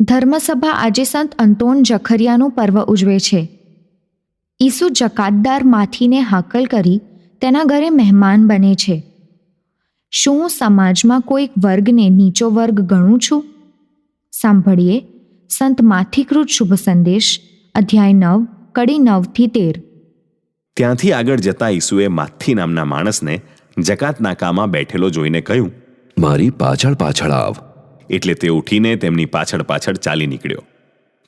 ધર્મસભા આજે સંત અંતોન જખરિયાનું પર્વ ઉજવે છે. ઈસુ જકાતદાર માથીને હાકલ કરી તેના ઘરે મહેમાન બને છે. શું હું સમાજમાં કોઈક વર્ગને નીચો વર્ગ ગણું છું? સાંભળીએ સંત માથીકૃત શુભ સંદેશ અધ્યાય નવ કડી નવથી તેર. ત્યાંથી આગળ જતા ઈસુએ માથી નામના માણસને જકાત નાકામાં બેઠેલો જોઈને કહ્યું મારી પાછળ પાછળ આવ. એટલે તે ઉઠીને તેમની પાછળ પાછળ ચાલી નીકળ્યો.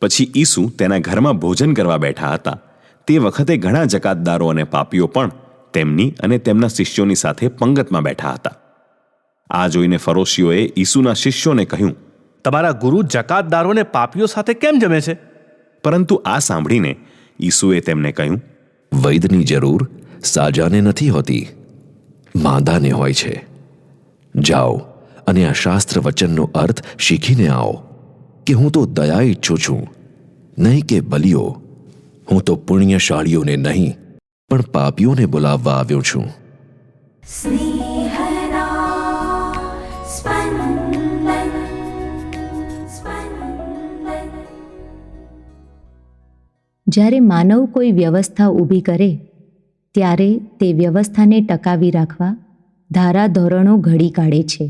પછી ઈસુ તેના ઘરમાં ભોજન કરવા બેઠા હતા. તે વખતે ઘણા જકાતદારો અને પાપીઓ પણ તેમની અને તેમના શિષ્યોની સાથે પંગતમાં બેઠા હતા. આ જોઈને ફરોશીઓએ ઈસુના શિષ્યોને કહ્યું તમારા ગુરુ જકાતદારોને પાપીઓ સાથે કેમ જમે છે? પરંતુ આ સાંભળીને ઈસુએ તેમને કહ્યું વૈદની જરૂર સાજાને નથી હોતી. માદાને હોય છે. જાઓ અને આ શાસ્ત્ર વચનનો અર્થ શીખીને આવો કે હું તો દયા ઈચ્છું છું નહીં કે બલિયો. હું તો પુણ્યશાળીઓને નહીં પણ પાપીઓને બોલાવવા આવ્યો છું. જ્યારે માનવ કોઈ વ્યવસ્થા ઊભી કરે ત્યારે તે વ્યવસ્થાને ટકાવી રાખવા ધારાધોરણો ઘડી કાઢે છે.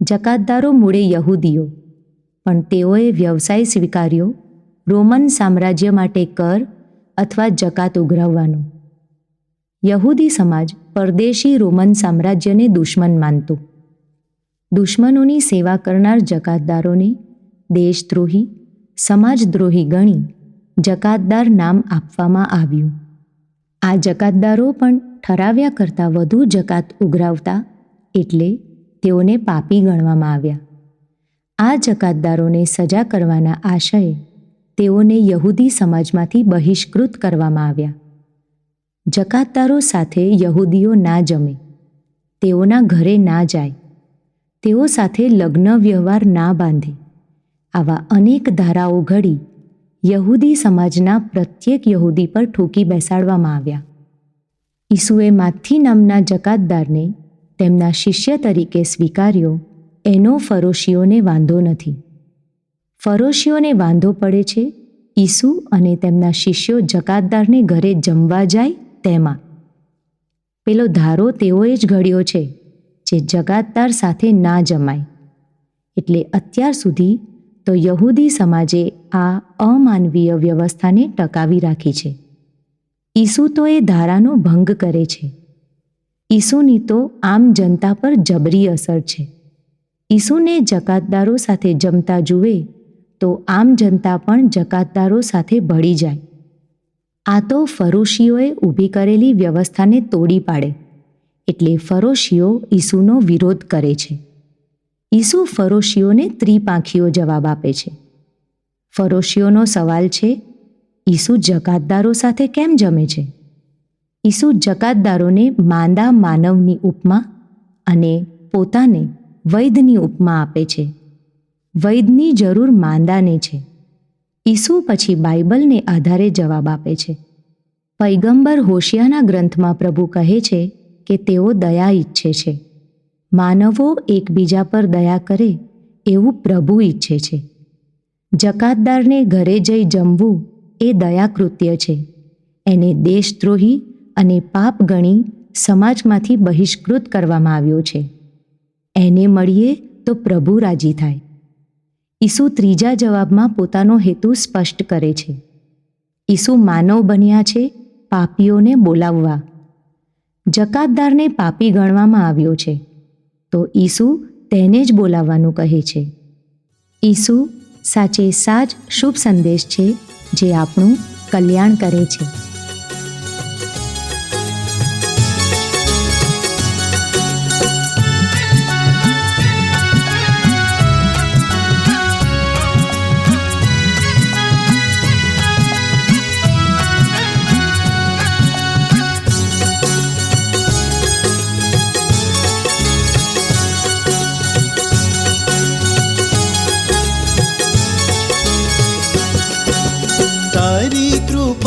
જકાતદારો મૂળે યહૂદીઓ. પણ તેઓએ વ્યવસાય સ્વીકાર્યો, રોમન સામ્રાજ્ય માટે કર અથવા જકાત ઉઘરાવવાનો. યહૂદી સમાજ પરદેશી રોમન સામ્રાજ્યને દુશ્મન માનતો. દુશ્મનોની સેવા કરનાર જકાતદારોને દેશદ્રોહી, સમાજદ્રોહી ગણી જકાતદાર નામ આપવામાં આવ્યું. આ જકાતદારો પણ ઠરાવ્યા કરતાં વધુ જકાત ઉઘરાવતા એટલે તેઓને પાપી ગણવામાં આવ્યા. આ જકાતદારોને સજા કરવાના આશયે તેઓને યહૂદી સમાજમાંથી બહિષ્કૃત કરવામાં આવ્યા. જકાતદારો સાથે યહૂદીઓ ના જમે. તેઓના ઘરે ના જાય. તેઓ સાથે લગ્ન વ્યવહાર ના બાંધે. આવા અનેક ધારાઓ ઘડી યહૂદી સમાજના પ્રત્યેક યહૂદી પર ઠોકી બેસાડવામાં આવ્યા. ઈસુએ માથી નામના જકાતદારને તેમના શિષ્ય તરીકે સ્વીકાર્યો, એનો ફરોશીઓને વાંધો નથી. ફરોશીઓને વાંધો પડે છે, ઈસુ અને તેમના શિષ્યો જકાતદારને ઘરે જમવા જાય તેમાં. પેલો ધારો તેઓએ જ ઘડ્યો છે, જે જગાતદાર સાથે ના જમાય. એટલે અત્યાર સુધી તો યહૂદી સમાજે આ અમાનવીય વ્યવસ્થાને ટકાવી રાખી છે. ઈસુ તો એ ધારાનો ભંગ કરે છે. ઈસુની તો આમ જનતા પર જબરી અસર છે. ઈસુને જકાતદારો સાથે જમતા જુએ તો આમ જનતા પણ જકાતદારો સાથે ભળી જાય. આ તો ફરોશીઓએ ઊભી કરેલી વ્યવસ્થાને તોડી પાડે, એટલે ફરોશીઓ ઈસુનો વિરોધ કરે છે. ઈસુ ફરોશીઓને ત્રિપાંખીઓ જવાબ આપે છે. ફરોશીઓનો સવાલ છે, ઈસુ જકાતદારો સાથે કેમ જમે છે? ઈસુ જકાતદારોને માંદા માનવની ઉપમા અને પોતાને વૈદની ઉપમા આપે છે. વૈદની જરૂર માંદાને છે. ઈસુ પછી બાઇબલને આધારે જવાબ આપે છે. પૈગંબર હોશિયાના ગ્રંથમાં પ્રભુ કહે છે કે તેઓ દયા ઈચ્છે છે. માનવો એકબીજા પર દયા કરે એવું પ્રભુ ઈચ્છે છે. જકાતદારને ઘરે જઈ જમવું એ દયાકૃત્ય છે. એને દેશદ્રોહી અને પાપ ગણી સમાજમાંથી બહિષ્કૃત કરવામાં આવ્યો છે. એને મળીએ તો પ્રભુ રાજી થાય. ઈસુ ત્રીજા જવાબમાં પોતાનો હેતુ સ્પષ્ટ કરે છે. ઈસુ માનવ બન્યા છે, પાપીઓને બોલાવવા. જકાતદારને પાપી ગણવામાં આવ્યો છે. તો ઈસુ તેને જ બોલાવવાનું કહે છે. ઈસુ સાચે સાચ શુભ સંદેશ છે, જે આપણું કલ્યાણ કરે છે.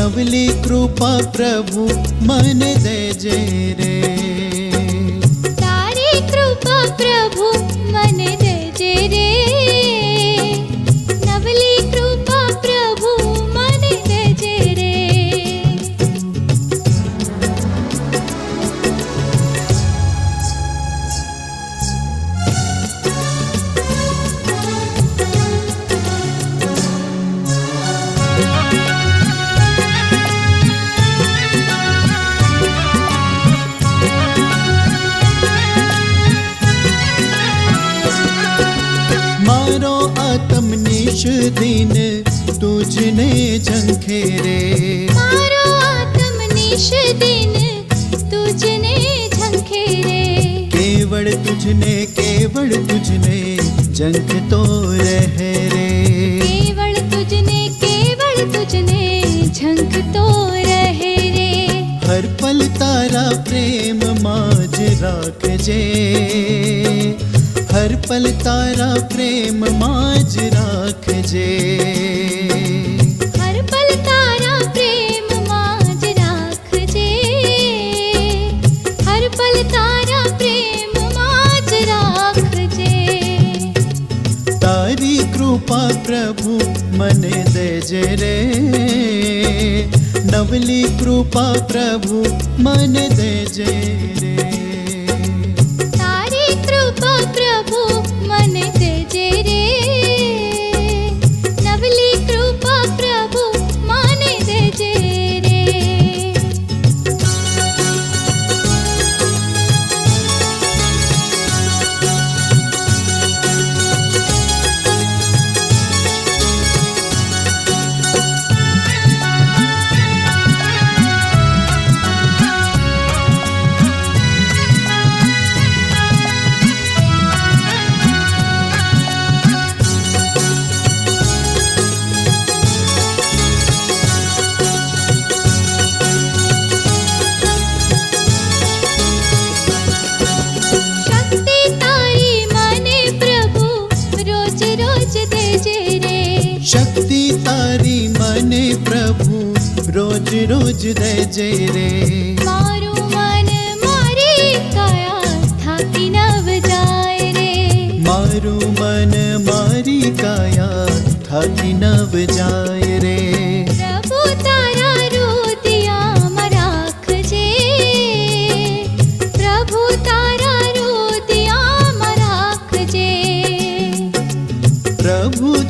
નવલી કૃપા પ્રભુ મને દેજે રે. આત્મનિશ દિન તુજને ઝંખે રે મારો આત્મનિશ દિન તુજને ઝંખે રે કેવળ તુજને કેવળ તુજને ઝંખતો રહે રે કેવળ તુજને કેવળ તુજને ઝંખતો રહે રે હર પલ તારા પ્રેમમાં જ રાખજે હર પલ તારા પ્રેમમાં જ રાખજે હર પલ તારા પ્રેમમાં જ રાખજે હર પલ તારા પ્રેમમાં જ રાખજે તારી કૃપા પ્રભુ મને દેજે રે નવલી કૃપા પ્રભુ મને દેજે પ્રભુ રોજ રોજ દેજે રે મારું મન મારી કાયા થાકી નવ જાય રે મારું મન મારી કાયા થાકી નવ જાય રે પ્રભુ તારા રુદિયામાં રાખજે પ્રભુ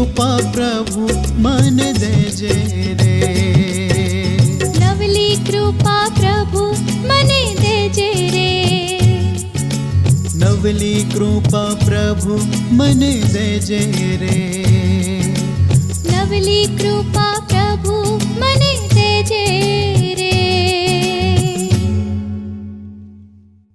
કૃપા પ્રભુ મન દેજે રે નવલી કૃપા પ્રભુ મને દેજે રે નવલી કૃપા પ્રભુ મન દેજે રે નવલી કૃપા પ્રભુ મને દેજે